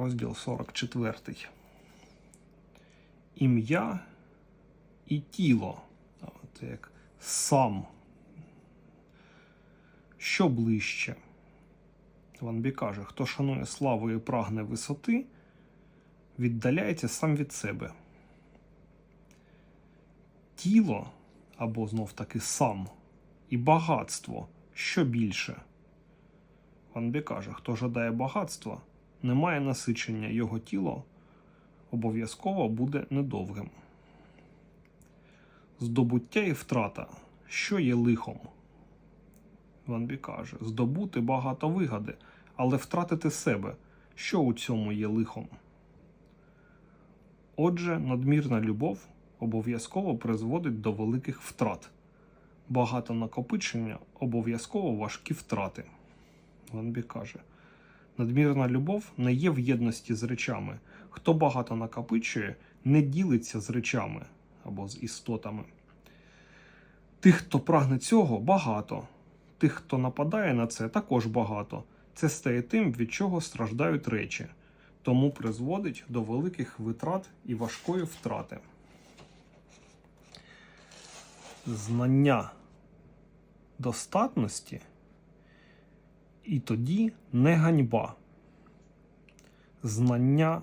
розділ 44. Ім'я і тіло. Це як сам. Що ближче? Ванбі каже, хто шанує славу і прагне висоти, віддаляється сам від себе. Тіло або знов таки сам і багатство що більше. Ванбі каже, хто жадає багатства, не має насичення, його тіло обов'язково буде недовгим. Здобуття і втрата, що є лихом. Ванбі каже, здобути багато вигади, але втратити себе, що у цьому є лихом. Отже, надмірна любов обов'язково призводить до великих втрат. Багато накопичення обов'язково важкі втрати. Ванбі каже, надмірна любов не є в єдності з речами. Хто багато накопичує, не ділиться з речами або з істотами. Тих, хто прагне цього, багато. Тих, хто нападає на це, також багато. Це стає тим, від чого страждають речі, тому призводить до великих витрат і важкої втрати. Знання достатності і тоді не ганьба. Знання,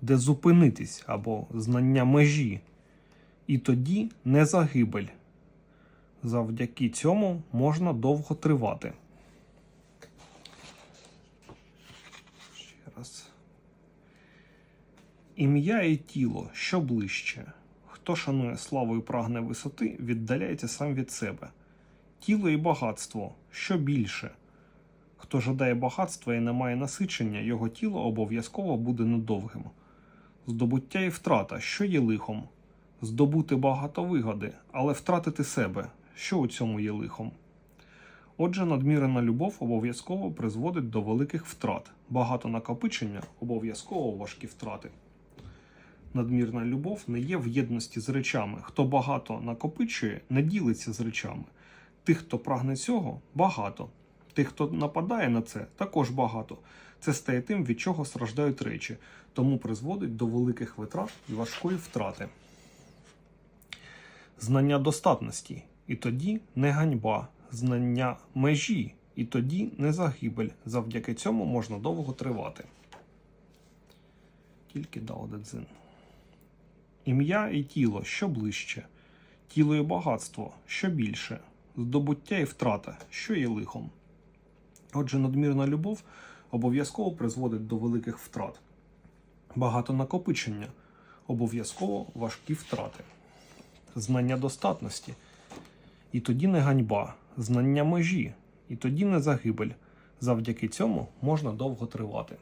де зупинитись, або знання межі, і тоді не загибель. Завдяки цьому можна довго тривати. Ще раз. Ім'я і тіло, що ближче. Хто шанує славу і прагне висоти, віддаляється сам від себе. Тіло і багатство, що більше. Хто жадає багатства і не має насичення, його тіло обов'язково буде недовгим. Здобуття і втрата, що є лихом. Здобути багато вигоди, але втратити себе, що у цьому є лихом. Отже, надмірена любов обов'язково призводить до великих втрат. Багато накопичення обов'язково важкі втрати. Надмірна любов не є в єдності з речами. Хто багато накопичує, не ділиться з речами. Тих, хто прагне цього, багато. Тих, хто нападає на це, також багато. Це стає тим, від чого страждають речі, тому призводить до великих витрат і важкої втрати. Знання достатності, і тоді не ганьба, знання межі, і тоді не загибель. Завдяки цьому можна довго тривати. Тільки Дао Ім'я і тіло, що ближче, тіло і багатство, що більше, здобуття і втрата, що є лихом. Отже, надмірна любов обов'язково призводить до великих втрат. Багато накопичення обов'язково важкі втрати. Знання достатності, і тоді не ганьба, знання межі, і тоді не загибель. Завдяки цьому можна довго тривати.